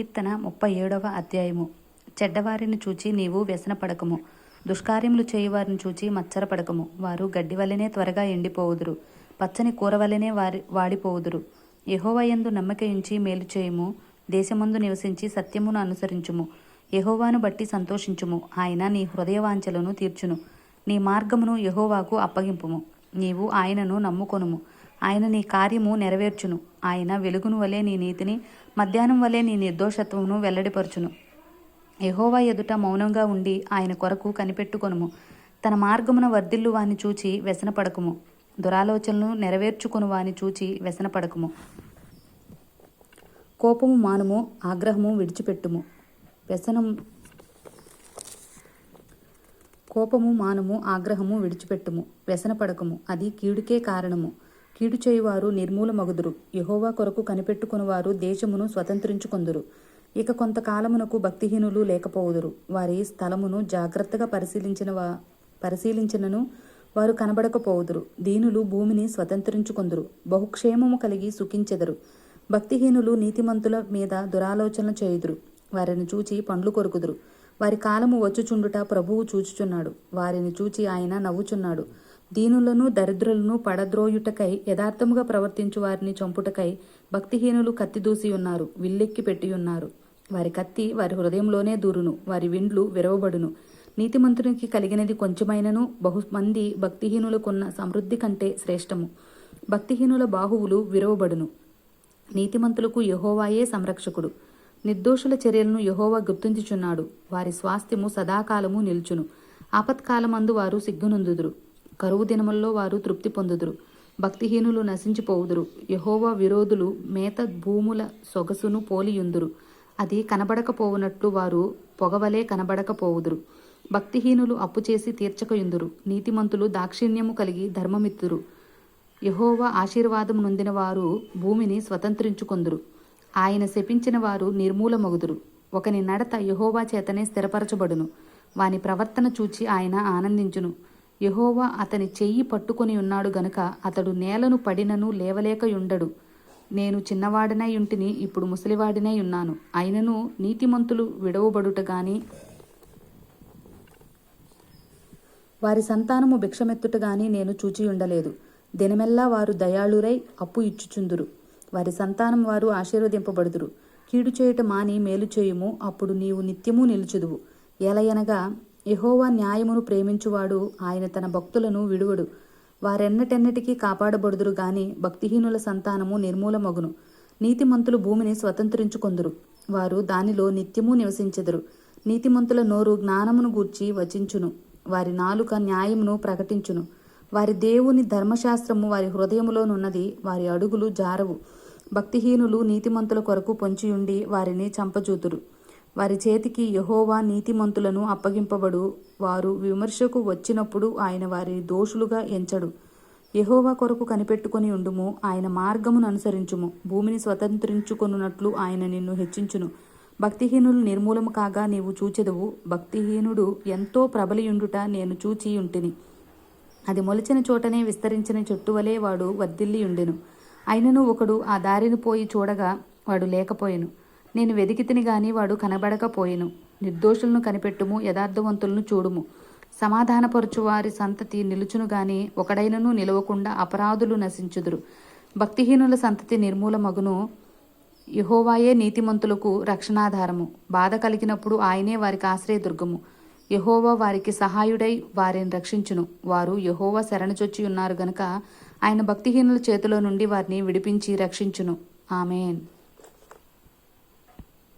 కీర్తన ముప్పై ఏడవ అధ్యాయము. చెడ్డవారిని చూచి నీవు వ్యసనపడకము. దుష్కార్యములు చేయువారిని చూచి మచ్చరపడకము వారు గడ్డి వలెనే త్వరగా ఎండిపోవుదురు. పచ్చని కూర వలెనే వారి వాడిపోవుదురు. యహోవయందు నమ్మకయించి మేలు చేయుము. దేశమందు నివసించి సత్యమును అనుసరించుము. యహోవాను బట్టి సంతోషించుము. ఆయన నీ హృదయవాంఛలను తీర్చును. నీ మార్గమును యహోవాకు అప్పగింపుము. నీవు ఆయనను నమ్ముకొనుము. ఆయన నీ కార్యము నెరవేర్చును. ఆయన వెలుగును వలె నీ నీతిని మధ్యాహ్నం వలె నీ నిర్దోషత్వమును వెల్లడిపరచును. యహోవా ఎదుట మౌనంగా ఉండి ఆయన కొరకు కనిపెట్టుకొనుము. తన మార్గమున వర్ధిల్లు వాని చూచి వ్యసనపడకుము. దురాలోచనలు నెరవేర్చుకొను వాని చూచి వ్యసనపడకుము. కోపము మానుము ఆగ్రహము విడిచిపెట్టుము. వ్యసనం కోపము మానము ఆగ్రహము విడిచిపెట్టుము. వ్యసనపడకము. అది కీడుకే కారణము. కీడు చేయువారు నిర్మూలమగుదురు. యహోవా కొరకు కనిపెట్టుకునివారు దేశమును స్వతంత్రించుకొందురు. ఇక కొంతకాలమునకు భక్తిహీనులు లేకపోవుదురు. వారి స్థలమును జాగ్రత్తగా పరిశీలించిన వా పరిశీలించినను వారు కనబడకపోవుదురు. దీనులు భూమిని స్వతంత్రించుకొందురు. బహుక్షేమము కలిగి సుఖించెదరు. భక్తిహీనులు నీతిమంతుల మీద దురాలోచన చేయుదురు. వారిని చూచి పండ్లు కొరుకుదురు. వారి కాలము వచ్చుచుండుట ప్రభువు చూచుచున్నాడు. వారిని చూచి ఆయన నవ్వుచున్నాడు. దీనులను దరిద్రులను పడద్రోయుటకై యథార్థముగా ప్రవర్తించు వారిని చంపుటకై భక్తిహీనులు కత్తి దూసి ఉన్నారు విల్లెక్కి పెట్టి ఉన్నారు వారి కత్తి వారి హృదయంలోనే దూరును వారి విండ్లు విరవబడును. నీతిమంతునికి కలిగినది కొంచెమైనను బహుమంది భక్తిహీనులకున్న సమృద్ధి కంటే శ్రేష్టము. భక్తిహీనుల బాహువులు విరవబడును. నీతిమంతులకు యహోవాయే సంరక్షకుడు. నిర్దోషుల చర్యలను యహోవా గుర్తించుచున్నాడు. వారి స్వాస్థ్యము సదాకాలము నిల్చును. ఆపత్కాలమందు వారు సిగ్గునందుదురు. కరువు దినముల్లో వారు తృప్తి పొందుదురు. భక్తిహీనులు నశించిపోవుదురు. యహోవా విరోధులు మేత భూముల సొగసును పోలియుందురు. అది కనబడకపోవునట్లు వారు పొగవలే కనబడకపోవుదురు. భక్తిహీనులు అప్పు చేసి తీర్చకయుందురు. నీతిమంతులు దాక్షిణ్యము కలిగి ధర్మమిత్తురు. యహోవా ఆశీర్వాదం నొందిన వారు భూమిని స్వతంత్రించుకొందురు. ఆయన శపించిన వారు నిర్మూలమగుదురు. ఒకని నడత యహోవా చేతనే స్థిరపరచబడును. వాని ప్రవర్తన చూచి ఆయన ఆనందించును. యహోవా అతని చెయ్యి పట్టుకొని ఉన్నాడు గనుక అతడు నేలను పడినను లేవలేకయుండడు. నేను చిన్నవాడినై ఉంటిని ఇప్పుడు ముసలివాడినై ఉన్నాను. అయినను నీతిమంతులు విడవబడుట గాని వారి సంతానము భిక్షమెత్తుట గాని నేను చూచి ఉండలేదు దినమెల్లా వారు దయాళురై అప్పు ఇచ్చుచుందురు. వారి సంతానం వారు ఆశీర్వదింపబడుదురు. కీడు చేయుట మాని మేలు చేయుము అప్పుడు నీవు నిత్యము నిలుచుదువు. ఎలయనగా యహోవా న్యాయమును ప్రేమించువాడు ఆయన తన భక్తులను విడువడు. వారెన్నటెన్నటికీ కాపాడబడుదురు గాని భక్తిహీనుల సంతానము నిర్మూలమగును. నీతిమంతులు భూమిని స్వతంత్రించుకొందురు. వారు దానిలో నిత్యము నివసించెదరు. నీతిమంతుల నోరు జ్ఞానమును గూర్చి వచించును. వారి నాలుక న్యాయమును ప్రకటించును. వారి దేవుని ధర్మశాస్త్రము వారి హృదయములోనున్నది వారి అడుగులు జారవు. భక్తిహీనులు నీతిమంతుల కొరకు పొంచియుండి వారిని చంపజూతురు. వారి చేతికి యహోవా నీతిమంతులను అప్పగింపబడు. వారు విమర్శకు వచ్చినప్పుడు ఆయన వారి దోషులుగా ఎంచడు. యహోవా కొరకు కనిపెట్టుకొని ఉండుము ఆయన మార్గమును అనుసరించుము. భూమిని స్వతంత్రించుకొనున్నట్లు ఆయన నిన్ను హెచ్చించును. భక్తిహీనులు నిర్మూలము కాగా నీవు చూచెదవు. భక్తిహీనుడు ఎంతో ప్రబలియుండుట నేను చూచి ఉంటిని. అది మొలిచిన చోటనే విస్తరించిన చెట్టు వలె వాడు వర్ధిల్లి ఉండెను అయినను ఒకడు ఆ దారిని పోయి చూడగా వాడు లేకపోయెను. నేను వెదికితిని గాని వాడు కనబడకపోయెను. నిర్దోషులను కనిపెట్టుము యథార్థవంతులను చూడుము. సమాధానపరచు వారి సంతతి నిలుచును గాని ఒకడైనను నిలవకుండా అపరాధులు నశించుదురు. భక్తిహీనుల సంతతి నిర్మూలమగును. యహోవాయే నీతిమంతులకు రక్షణాధారము. బాధ కలిగినప్పుడు ఆయనే వారికి ఆశ్రయదుర్గము యహోవా వారికి సహాయుడై వారిని రక్షించును. వారు యహోవా శరణచొచ్చి ఉన్నారు గనుక ఆయన భక్తిహీనుల చేతిలో నుండి వారిని విడిపించి రక్షించును. ఆమెన్.